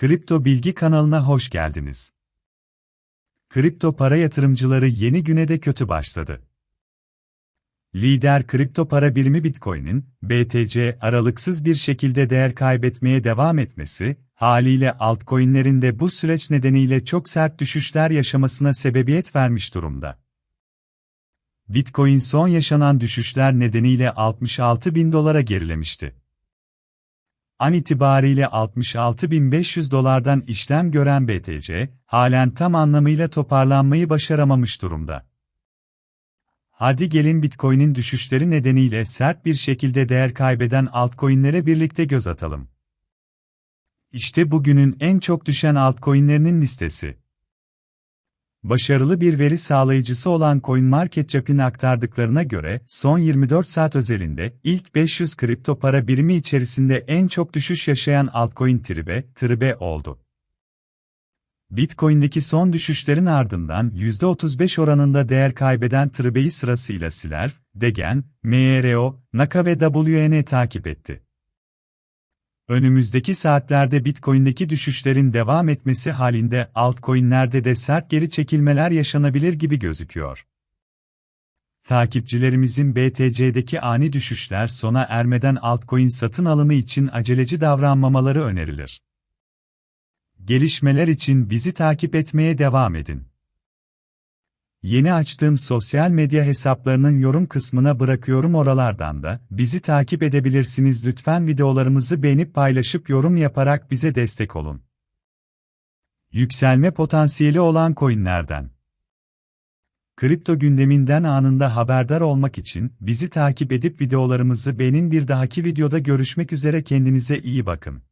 Kripto Bilgi kanalına hoş geldiniz. Kripto para yatırımcıları yeni güne de kötü başladı. Lider kripto para birimi Bitcoin'in, BTC, aralıksız bir şekilde değer kaybetmeye devam etmesi, haliyle altcoin'lerin de bu süreç nedeniyle çok sert düşüşler yaşamasına sebebiyet vermiş durumda. Bitcoin son yaşanan düşüşler nedeniyle 66 bin dolara gerilemişti. An itibariyle 66.500 dolardan işlem gören BTC, halen tam anlamıyla toparlanmayı başaramamış durumda. Hadi gelin Bitcoin'in düşüşleri nedeniyle sert bir şekilde değer kaybeden altcoin'lere birlikte göz atalım. İşte bugünün en çok düşen altcoin'lerinin listesi. Başarılı bir veri sağlayıcısı olan CoinMarketCap'in aktardıklarına göre, son 24 saat özelinde ilk 500 kripto para birimi içerisinde en çok düşüş yaşayan altcoin Tribe, Tribe oldu. Bitcoin'deki son düşüşlerin ardından %35 oranında değer kaybeden Tribe'yi sırasıyla Siler, Degen, MRO, Naka ve WN takip etti. Önümüzdeki saatlerde Bitcoin'deki düşüşlerin devam etmesi halinde altcoin'lerde de sert geri çekilmeler yaşanabilir gibi gözüküyor. Takipçilerimizin BTC'deki ani düşüşler sona ermeden altcoin satın alımı için aceleci davranmamaları önerilir. Gelişmeler için bizi takip etmeye devam edin. Yeni açtığım sosyal medya hesaplarının yorum kısmına bırakıyorum oralardan da bizi takip edebilirsiniz lütfen videolarımızı beğenip paylaşıp yorum yaparak bize destek olun. Yükselme potansiyeli olan coinlerden. Kripto gündeminden anında haberdar olmak için bizi takip edip videolarımızı beğenin bir dahaki videoda görüşmek üzere kendinize iyi bakın.